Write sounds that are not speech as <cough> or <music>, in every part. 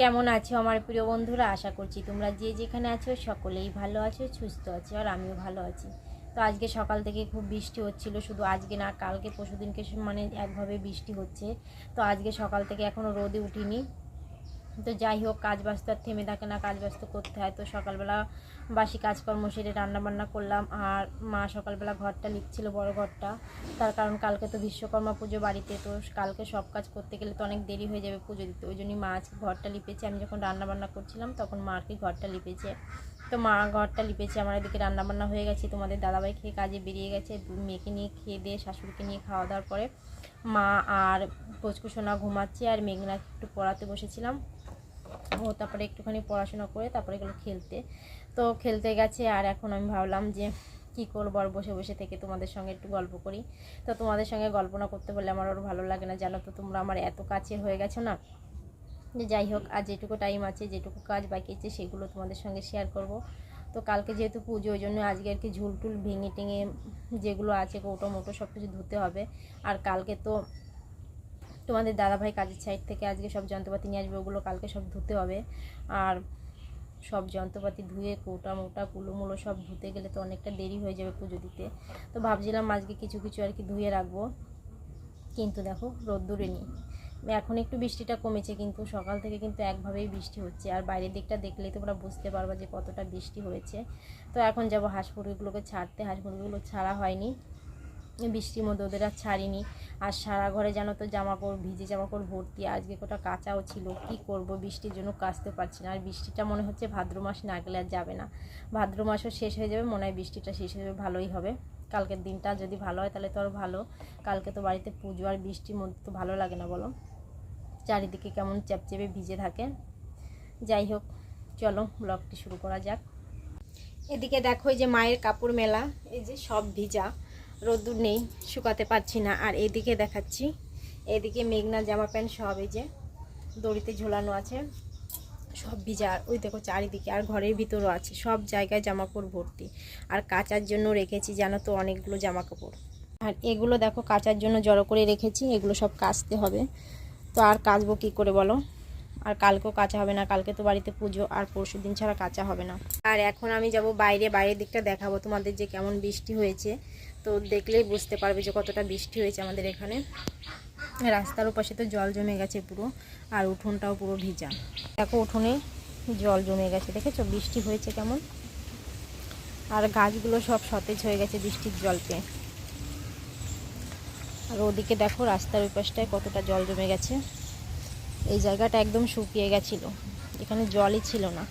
কেমন আছো আমার প্রিয় বন্ধুরা? আশা করছি তোমরা যে যেখানে আছো সকলেই ভালো আছো, সুস্থ আছো আর আমিও ভালো আছি। তো আজকে সকাল থেকে খুব বৃষ্টি হচ্ছিল, শুধু আজকে না, কালকে পরশুদিনকে মানে একভাবে বৃষ্টি হচ্ছে। তো আজকে সকাল থেকে এখনও রোদে উঠিনি। তো যাই হোক, কাজ ব্যস্ত আর থেমে থাকে না, কাজ ব্যস্ত করতে হয়। তো সকালবেলা বাসি কাজকর্ম সেরে রান্নাবান্না করলাম আর মা সকালবেলা ঘরটা লিখছিল বড় ঘরটা। তার কারণ কালকে তো বিশ্বকর্মা পুজো বাড়িতে, তো কালকে সব কাজ করতে গেলে তো অনেক দেরি হয়ে যাবে পুজো দিতে। ওই জন্যই মা আজকে ঘরটা লিপেছে। আমি যখন রান্নাবান্না করছিলাম তখন মা আর কি ঘরটা লিপেছে। তো মা ঘরটা লিপেছে, আমার এদিকে রান্নাবান্না হয়ে গেছে। তোমাদের দাদাভাই খেয়ে কাজে বেরিয়ে গেছে, মেয়েকে নিয়ে খেয়ে দিয়ে, শাশুড়িকে নিয়ে খাওয়া দাওয়ার পরে মা আর পচকুসোনা ঘুমাচ্ছে আর মেঘনা একটু পড়াতে বসেছিলাম। ও তারপরে একটুখানি পড়াশোনা করে তারপরে গেলো খেলতে। তো খেলতে গেছে আর এখন আমি ভাবলাম যে কী করব আর বসে বসে থেকে তোমাদের সঙ্গে একটু গল্প করি। তো তোমাদের সঙ্গে গল্প না করতে বললে আমার আরও ভালো লাগে না, জানো তো তোমরা আমার এত কাছে হয়ে গেছো না? যে যাই হোক, আর যেটুকু টাইম আছে, যেটুকু কাজ বাকি আছে, সেগুলো তোমাদের সঙ্গে শেয়ার করব। তো কালকে যেহেতু পুজো, ওই জন্য আজকে আর কি ঝুল টুল ভেঙে টেঙে যেগুলো আছে কৌটো মোটো সব কিছু ধুতে হবে। আর কালকে তো তোমাদের দাদাভাই কাজের সাইড থেকে আজকে সব যন্ত্রপাতি নিয়ে আসবে, ওগুলো কালকে সব ধুতে হবে। আর সব যন্ত্রপাতি ধুয়ে কৌটা মোটা, কুলো মুলো সব ধুতে গেলে তো অনেকটা দেরি হয়ে যাবে পুজো দিতে। তো ভাবছিলাম আজকে কিছু কিছু আর কি ধুয়ে রাখব। কিন্তু দেখো, রোদ্দুরে নেই। এখন একটু বৃষ্টিটা কমেছে, কিন্তু সকাল থেকে কিন্তু একভাবেই বৃষ্টি হচ্ছে। আর বাইরের দিকটা দেখলেই তোমরা বুঝতে পারবা যে কতটা বৃষ্টি হয়েছে। তো এখন যাব হাঁস মুরগিগুলোকে ছাড়তে। হাঁস মুরগিগুলো ছাড়া হয়নি। বৃষ্টির মধ্যে ওদের আর ছাড়িনি। আর সারা ঘরে যেন তো জামা কাপড় ভিজে জামা কাপড় ভর্তি, আজকে কোটা কাঁচাও ছিল, কি করব বৃষ্টির জন্য কাচতে পারছি না। আর বৃষ্টিটা মনে হচ্ছে ভাদ্র মাস না গেলে আর যাবে না। ভাদ্র মাসও শেষ হয়ে যাবে, মনে হয় বৃষ্টিটা শেষ হয়ে যাবে, ভালোই হবে। কালকের দিনটা যদি ভালো হয় তাহলে তো আরও ভালো। কালকে তো বাড়িতে পুজো আর বৃষ্টির মধ্যে তো ভালো লাগে না, বলো? চারিদিকে কেমন চ্যাপচেপে ভিজে থাকে। যাই হোক, চলো ব্লগটি শুরু করা যাক। এদিকে দেখো এই যে মায়ের কাপড় মেলা, এই যে সব ভিজা। রোদ্দুর নেই, শুকাতে পারছি না। আর এদিকে দেখাচ্ছি, এদিকে মেঘনা জামা প্যান্ট সব এই যে দড়িতে ঝোলানো আছে, সব ভিজা। ওই দেখো চারিদিকে, আর ঘরের ভিতরও আছে, সব জায়গায় জামা কাপড় ভর্তি। আর কাচার জন্য রেখেছি জানো তো অনেকগুলো জামা কাপড় আর এগুলো দেখো কাচার জন্য জড়ো করে রেখেছি, এগুলো সব কাচতে হবে। তো আর কাচবো কী করে বলো? আর কালকেও কাঁচা হবে না, কালকে তো বাড়িতে পুজো, আর পরশু দিন ছাড়া কাঁচা হবে না। আর এখন আমি যাব বাইরে, বাইরের দিকটা দেখাবো তোমাদের যে কেমন বৃষ্টি হয়েছে। তো দেখলেই বুঝতে পারবে যে কতটা বৃষ্টি হয়েছে আমাদের এখানে। রাস্তার ওপাশে তো জল জমে গেছে পুরো, আর উঠোনটাও পুরো ভিজা। দেখো উঠোনে জল জমে গেছে, দেখেছ? বৃষ্টি হয়েছে কেমন? আর গাছগুলো সব সতেজ হয়ে গেছে বৃষ্টির জল পেয়ে আর ওদিকে দেখো রাস্তার ওই পাশটায় কতটা জল জমে গেছে। এই জায়গাটা একদম শুকিয়ে গেছিল। এখানে জলই ছিল না।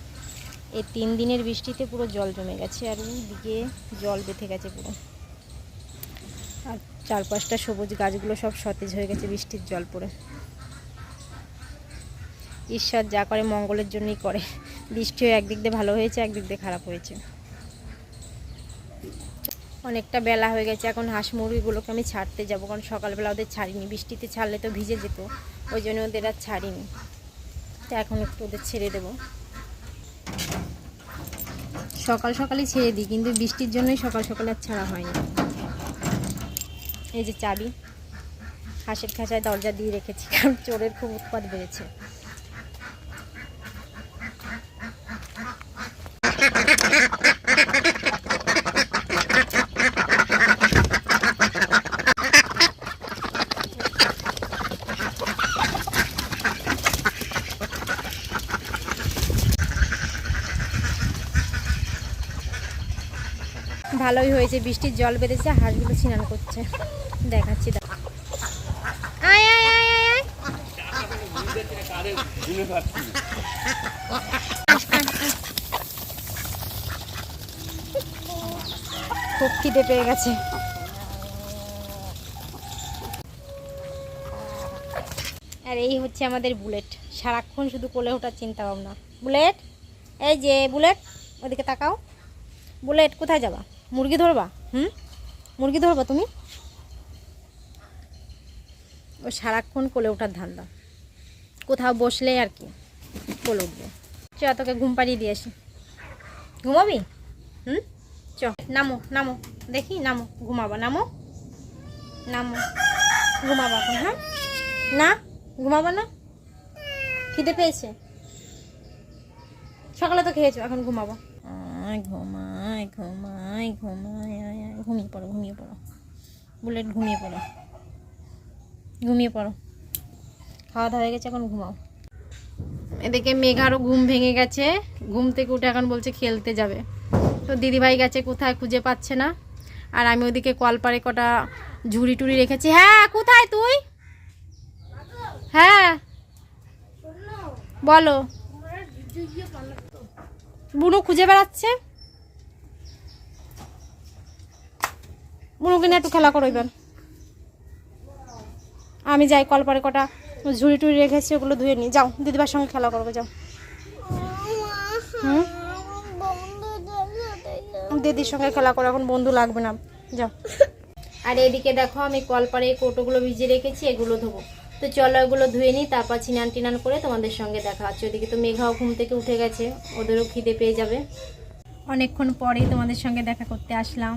এই তিন দিনের বৃষ্টিতে পুরো জল জমে গেছে, আর ওই দিকে জল বেঁধে গেছে পুরো। চারপাশটা সবুজ গাছগুলো সব সতেজ হয়ে গেছে, বৃষ্টির জল পড়ে। ঈশ্বর যা করে মঙ্গলের জন্যই করে। বৃষ্টি হয়ে একদিক দিয়ে ভালো হয়েছে, একদিক দিয়ে খারাপ হয়েছে। অনেকটা বেলা হয়ে গেছে, এখন হাঁস মুরগিগুলোকে আমি ছাড়তে যাব, কারণ সকালবেলা ওদের ছাড়িনি। বৃষ্টিতে ছাড়লে তো ভিজে যেত, ওই জন্য ওদের আর ছাড়িনি। তো এখন একটু ওদের ছেড়ে দেবো। সকাল সকালই ছেড়ে দিই, কিন্তু বৃষ্টির জন্যই সকাল সকালে আর ছাড়া হয়নি। এই যে চাবি, হাঁসের খাঁচায় দরজা দিয়ে রেখেছি, কারণ চোরের খুব উৎপাত বেড়েছে। ভালোই হয়েছে, বৃষ্টির জল বেড়েছে, হাঁসগুলো স্নান করছে। দেখাচ্ছি, দেখ। আয়। খুব খিদে পেয়ে গেছে। আর এই হচ্ছে আমাদের বুলেট। সারাক্ষণ শুধু কোলে ওঠার চিন্তা ভাবনা বুলেট, এই যে বুলেট, ওদিকে তাকাও। বুলেট, কোথায় যাবা? মুরগি ধরবা? হুম? মুরগি ধরবা তুমি? সারাক্ষণ কোলে ওঠার ধান্দা। কোথাও বসলে আর কি, কোলে উঠবে। চ, তোকে ঘুম পাড়িয়ে দিয়ে আসি। ঘুমাবি? হুম? চ, নামো নামো। দেখি, নামো। ঘুমাবা, নামো? নামো। ঘুমাবা এখন হ্যাঁ? না? ঘুমাবা না? খিদে পেয়েছে? সকালে তো খেয়েছো, এখন ঘুমাবো। ঘুমায় ঘুমায় ঘুমায় ঘুমিয়ে পড়ো ঘুমিয়ে পড়ো। বুলেট ঘুমিয়ে পড়ো। ঘুমিয়ে পড়ো। খাওয়া দাওয়া হয়ে গেছে, এখন ঘুমাও। এদিকে মেঘারও ঘুম ভেঙে গেছে। ঘুম থেকে উঠে এখন বলছে খেলতে যাবে। তো দিদিভাই গেছে কোথায় খুঁজে পাচ্ছে না। আর আমি ওদিকে কলপারে কটা ঝুড়ি টুড়ি রেখেছি। হ্যাঁ কোথায় তুই? হ্যাঁ। বলো। বুনু খুঁজে বেড়াচ্ছে। বুনুকে নিয়ে একটু খেলা করো এবার। আমি যাই কলপারে কটা ঝুড়ি টুড়ি রেখেছি ওগুলো ধুয়ে নিই। যাও দিদিবার সঙ্গে খেলা করব যাও। হুম? দিদির সঙ্গে খেলা করো এখন বন্ধু লাগবে না। যাও। আর এদিকে দেখো আমি কলপারে এই কৌটোগুলো ভিজিয়ে রেখেছি এগুলো ধোবো। তো চলো এগুলো ধুয়ে নিই তারপর চিনান টিনান করে তোমাদের সঙ্গে দেখা হচ্ছে। ওদিকে তো মেঘাও ঘুম থেকে উঠে গেছে ওদেরও খিদে পেয়ে যাবে। অনেকক্ষণ পরেই তোমাদের সঙ্গে দেখা করতে আসলাম।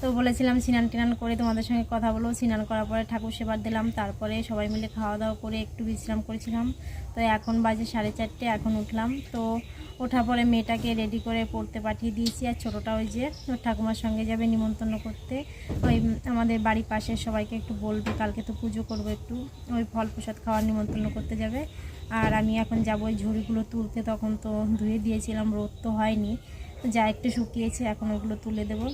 তো বলেছিলাম স্নান টিনান করে তোমাদের সঙ্গে কথা বলব। স্নান করার পরে ঠাকুর সেবার দিলাম। তারপরে সবাই মিলে খাওয়া দাওয়া করে একটু বিশ্রাম করেছিলাম। তো এখন বাজে সাড়ে চারটে, এখন উঠলাম। তো ওঠার পরে মেয়েটাকে রেডি করে পড়তে পাঠিয়ে দিয়েছি। আর ছোটোটা ওই যে ওর ঠাকুমার সঙ্গে যাবে নিমন্ত্রণ করতে। ওই আমাদের বাড়ির পাশে সবাইকে একটু বলবে, কালকে তো পুজো করব একটু। ওই ফল প্রসাদ খাওয়ার নিমন্ত্রণ করতে যাবে। আর আমি এখন যাব ওই ঝুড়িগুলো তুলতে। তখন তো ধুয়ে দিয়েছিলাম, রোদ তো হয়নি। যা একটু শুকিয়েছে এখন ওগুলো তুলে দেবো।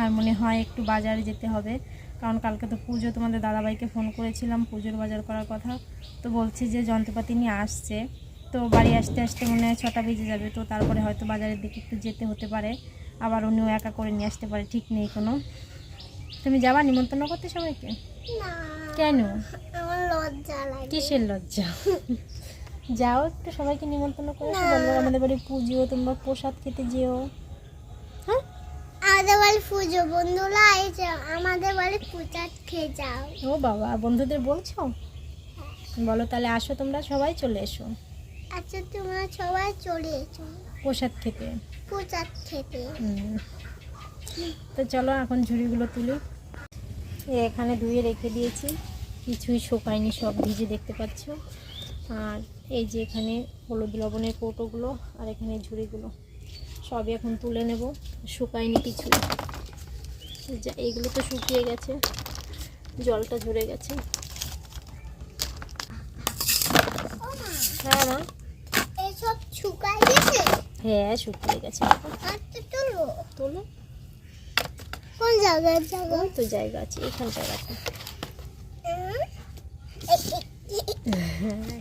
আর মনে হয় একটু বাজারে যেতে হবে কারণ কালকে তো পুজো তোমাদের দাদাভাইকে ফোন করেছিলাম পুজোর বাজার করার কথা। তো বলছে যে যন্ত্রপাতি নিয়ে আসছে। তো বাড়ি আসতে আসতে মনে হয় ছটা বেজে যাবে তো তারপরে হয়তো বাজারের দিকে একটু যেতে হতে পারে। আবার উনিও একা করে নিয়ে আসতে পারে ঠিক নেই কোনো। তুমি যাবা নিমন্ত্রণ করতে সবাইকে? কেন? কিসের লজ্জা? <laughs> যাও একটু সবাইকে নিমন্ত্রণ করে বলব আমাদের বাড়ি পুজো তোমরা প্রসাদ খেতে যেও। হ্যাঁ? আমাদের বাড়ি পুজো বন্ধুরা এসে আমাদের বাড়ি পূজা খেয়ে যাও। ও বাবা বন্ধুদের বলছো? বলো তাহলে আসো তোমরা সবাই চলে এসো। আচ্ছা তোমরা সবাই চলে এসো। প্রসাদ খেতে। পূজা খেতে। তো চলো এখন ঝুড়িগুলো তুলি। এখানে ধুয়ে রেখে দিয়েছি। কিছুই শোকায়নি সব ভিজে দেখতে পাচ্ছ। আর এই যে এখানে হলুদ লবণের কৌটোগুলো আর এখানে ঝুড়িগুলো। সবই এখন তুলে নেব শুকায়নি কিছু যা এইগুলো তো শুকিয়ে গেছে জলটা ঝরে গেছে। হ্যাঁ মা? এসব গেছে? হ্যাঁ শুকিয়ে গেছে। চলো তোলো। কোন জায়গায় যাব তো জায়গা আছে এখানটায় রাখো।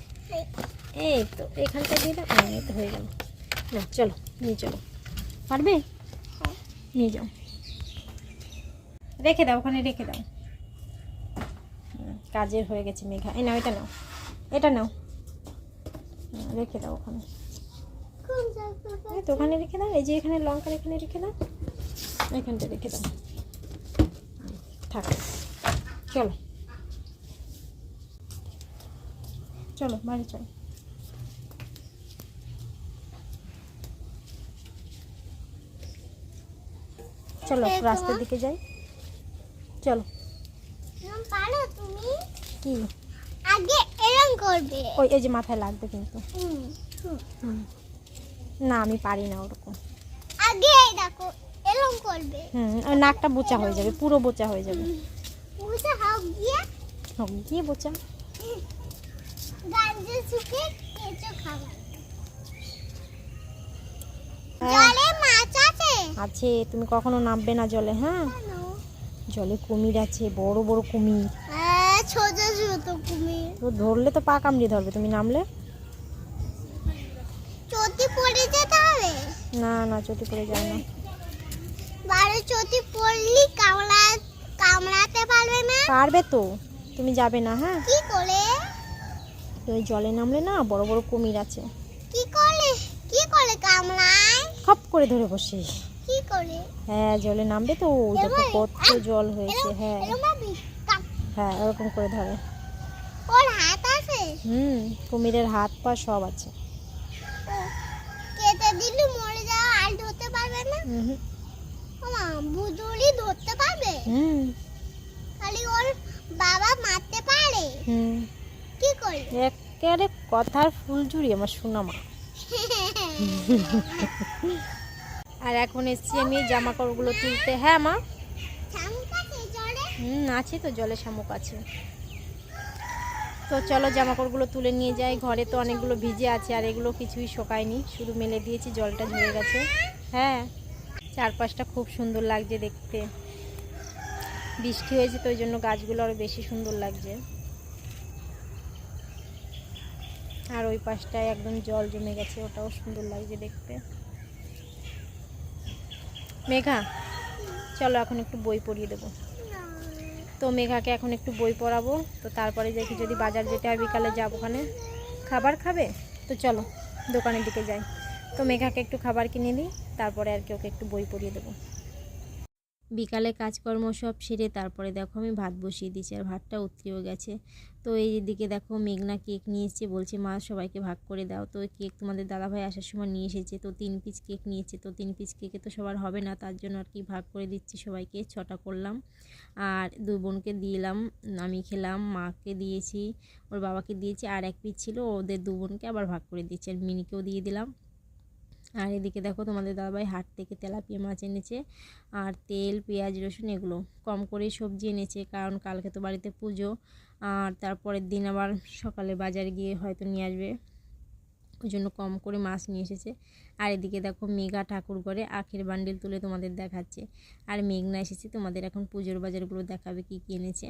<laughs> এই তো এখানটা দাও। হ্যাঁ, এই তো হয়ে গেল। না চলো নিয়ে চলো। পারবে? নিয়ে যাও। রেখে দাও ওখানে রেখে দাও। কাজের হয়ে গেছে মেঘা। এই নাও এটা নাও। এটা নাও। রেখে দাও ওখানে। তো ওখানে রেখে দাও। এই যে এখানে লঙ্কার এখানে রেখে দাও। এখানটা রেখে দাও। থাক। চলো। চলো বাড়ি চলো। চলো রাস্তার দিকে যাই। চলো। পারো তুমি? কি? আগে করবে। ওই এই যে মাথায় লাগবে কিন্তু। না আমি পারি না ওরকম। আগে দেখো এরম করবে। হুম আর নাকটা বোচা হয়ে যাবে পুরো বোচা হয়ে যাবে। গিয়ে। হোক গিয়ে বোচা। গাঞ্জে শুকে কেঁচো খাবার হ্যাঁ। জলে মাছ আছে? আছে তুমি কখনো নামবে না জলে হ্যাঁ? জলে কুমির আছে বড় বড় কুমির। হ্যাঁ, ছোট ছোট কুমির। তো ধরলে তো পা কামড়িয়ে ধরবে তুমি নামলে? চটি পড়ে যেতে হবে? না না চটি পড়ে যায় না। বারো চটি পড়লি কামড়া কামড়াতে পারবে না? পারবে তো তুমি যাবে না হ্যাঁ? কি করে? ওই জলে নামলে না বড় বড় কুমির আছে। কি করে কি করে কামড়ায়? খপ করে ধরে বসে কি করে হ্যাঁ জলে নামবে তো ওই দেখো কত জল হয়েছে হ্যাঁ। হ্যাঁ এরকম করে ধরে। ওর হাত আছে? হুম কুমিরের হাত পা সব আছে। কেটে দিলে মরে যাওয়া আর ধরতে পারবে না? হুম ওমা বুদুলি ধরতে পারবে? হুম। খালি ওর বাবা মারতে পারে? হুম। একেবারে কথার ফুল জুড়ি আমার সোনা মা আর এখন এসছি আমি জামা কাপড়গুলো তুলতে। হ্যাঁ মা? হুম, আছে তো, জলে শামুক আছে। তো চলো জামা কাপড়গুলো তুলে নিয়ে যাই। ঘরে তো অনেকগুলো ভিজে আছে আর এগুলো কিছুই শোকায়নি। শুধু মেলে দিয়েছি, জলটা ঝরে গেছে। হ্যাঁ চারপাশটা খুব সুন্দর লাগছে দেখতে। বৃষ্টি হয়েছে, তো ওই জন্য গাছগুলো আরও বেশি সুন্দর লাগছে। আর ওই পাশটায় একদম জল জমে গেছে, ওটাও সুন্দর লাগছে দেখতে। মেঘা, চলো এখন একটু বই পড়িয়ে দেবো। তো মেঘাকে এখন একটু বই পড়াবো, তো তারপরে দেখি যদি বাজার যেতে হয় বিকালে যাব ওখানে। খাবার খাবে? তো চলো, দোকানের দিকে যাই। তো মেঘাকে একটু খাবার কিনে দিই তারপরে আর কি ওকে একটু বই পড়িয়ে দেবো। বিকালে কাজকর্ম সব সেরে তারপরে দেখো আমি ভাত বসিয়ে দিয়েছি আর ভাতটা উতরিও গেছে। তো এই দিকে দেখো মেঘনা কেক নিয়ে এসেছে, বলছে, মা, সবাইকে ভাগ করে দাও। তো ওই কেক তোমাদের দাদাভাই আসার সময় নিয়ে এসেছে, তো তিন পিস কেক নিয়েছে তো তিন পিস কেকে তো সবার হবে না, তার জন্য আর কি ভাগ করে দিচ্ছি সবাইকে, ছটা করলাম। আর দুই বোনকে দিলাম, আমি খেলাম, মাকে দিয়েছি, ওর বাবাকে দিয়েছি, আর এক পিস ছিল, ওদের দু বোনকে আবার ভাগ করে দিয়েছি, আর মিনিকেও দিয়ে দিলাম। আর এদিকে দেখো তোমাদের দাদাভাই হাট থেকে তেলাপিয়া মাছ এনেছে আর তেল, পেঁয়াজ, রসুন এগুলো কম করেই সবজি এনেছে, কারণ কালকে তো বাড়িতে পুজো। আর তারপরের দিন আবার সকালে বাজারে গিয়ে হয়তো নিয়ে আসবে। ওই জন্য কম করে মাছ নিয়ে এসেছে। আর এদিকে দেখো মেঘা ঠাকুর ঘরে আখের বান্ডিল তুলে তোমাদের দেখাচ্ছে। আর মেঘনা এসেছে তোমাদের এখন পুজোর বাজারগুলো দেখাবে কি কী এনেছে।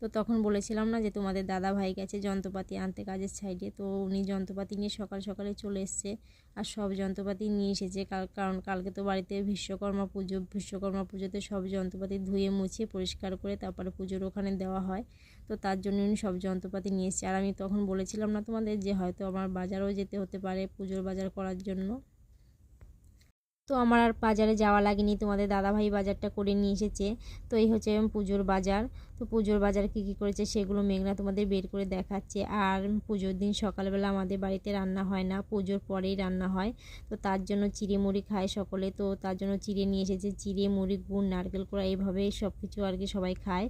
তো তখন বলেছিলাম না যে তোমাদের দাদা ভাই গেছে যন্ত্রপাতি আনতে কাজের সাইডে তো উনি যন্ত্রপাতি নিয়ে সকাল সকালে চলে এসছে আর সব যন্ত্রপাতি নিয়ে এসেছে। কাল- কারণ কালকে তো বাড়িতে বিশ্বকর্মা পুজো, বিশ্বকর্মা পুজোতে সব যন্ত্রপাতি ধুয়ে মুছে পরিষ্কার করে তারপরে পুজোর ওখানে দেওয়া হয়। তো তার জন্য উনি সব যন্ত্রপাতি নিয়ে এসেছে। আর আমি তখন বলেছিলাম না তোমাদের যে হয়তো আমার বাজারও যেতে হতে পারে পুজোর বাজার করার জন্য। তো আমার আর বাজারে যাওয়া লাগেনি। তোমাদের দাদাভাই বাজারটা করে নিয়ে এসেছে। তো এই হচ্ছে পুজোর বাজার। তো পুজোর বাজার কী কী করেছে সেগুলো মেঘনা তোমাদের বের করে দেখাচ্ছে। আর পুজোর দিন সকালবেলা আমাদের বাড়িতে রান্না হয় না, পুজোর পরেই রান্না হয়। তো তার জন্য চিড়ে মুড়ি খায় সকলে, তো তার জন্য চিড়ে নিয়ে এসেছে চিড়ে, মুড়ি, গুড়, নারকেল করা এইভাবে সব কিছু আর কি সবাই খায়।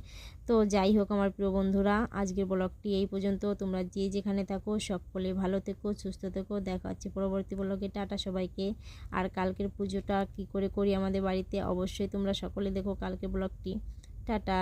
তো যাই হোক আমার প্রিয় বন্ধুরা, আজকের ব্লগটি এই পর্যন্ত। তোমরা যে যেখানে থাকো সকলে ভালো থেকো, সুস্থ থেকো। দেখা হচ্ছে পরবর্তী ব্লগে। টাটা সবাইকে। আর কালকের পুজোটা কি করে করি আমাদের বাড়িতে, অবশ্যই তোমরা সকলে দেখো কালকে ব্লগটি। টাটা।